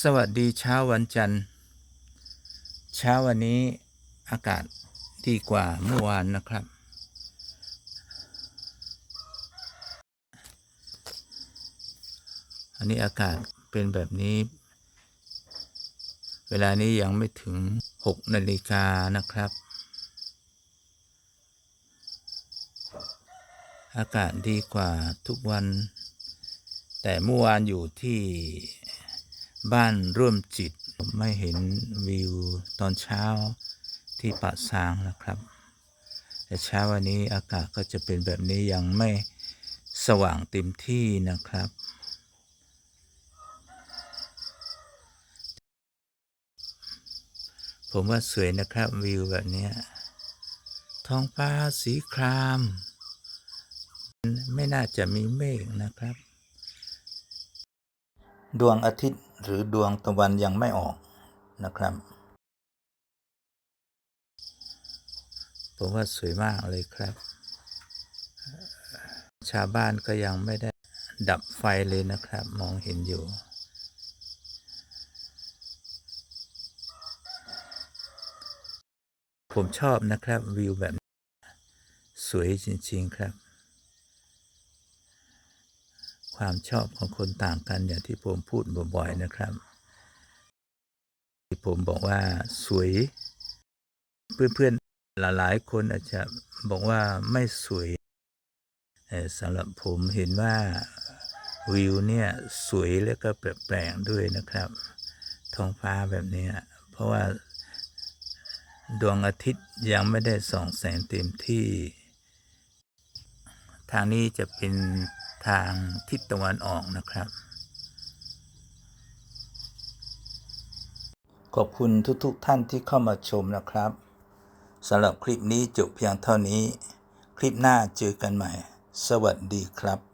สวัสดีเช้าวันจันทร์ เช้าวันนี้อากาศดีกว่าเมื่อวานนะครับ อันนี้อากาศเป็นแบบนี้ เวลานี้ยังไม่ถึง6นาฬิกานะครับ อากาศดีกว่าทุกวัน แต่เมื่อวานอยู่ที่ บ้านร่วมจิตไม่เห็นวิวตอนเช้าที่ปะซางนะครับ แต่เช้าวันนี้อากาศก็จะเป็นแบบนี้ยังไม่สว่างเต็มที่นะครับ ผมว่าสวยนะครับวิวแบบนี้ท้องฟ้าสีคราม ไม่น่าจะมีเมฆนะครับ ดวงอาทิตย์ หรือดวงตะวันยังไม่ออกนะครับ ผมว่าสวยมากเลยครับ ชาวบ้านก็ยังไม่ได้ดับไฟเลยนะครับ มองเห็นอยู่ผมชอบนะครับวิวแบบ สวยจริง ๆ ครับ ความชอบของคนต่างกันอย่างที่ผมพูดบ่อยๆนะครับที่ผมบอกว่าสวย เพื่อนๆหลายๆคนอาจจะบอกว่าไม่สวยสำหรับผมเห็นว่าวิวเนี่ยสวยแล้วก็แปลกๆด้วยนะครับ ท้องฟ้าแบบนี้ เพราะว่าดวงอาทิตย์ยังไม่ได้ส่องแสงเต็มที่ ทางนี้จะเป็นทางทิศตะวันออกนะครับ ขอบคุณทุกๆทท่านที่เข้ามาชมนะครับสำหรับคลิปนี้จบเพียงเท่านี้ คลิปหน้าเจอกันใหม่ สวัสดีครับ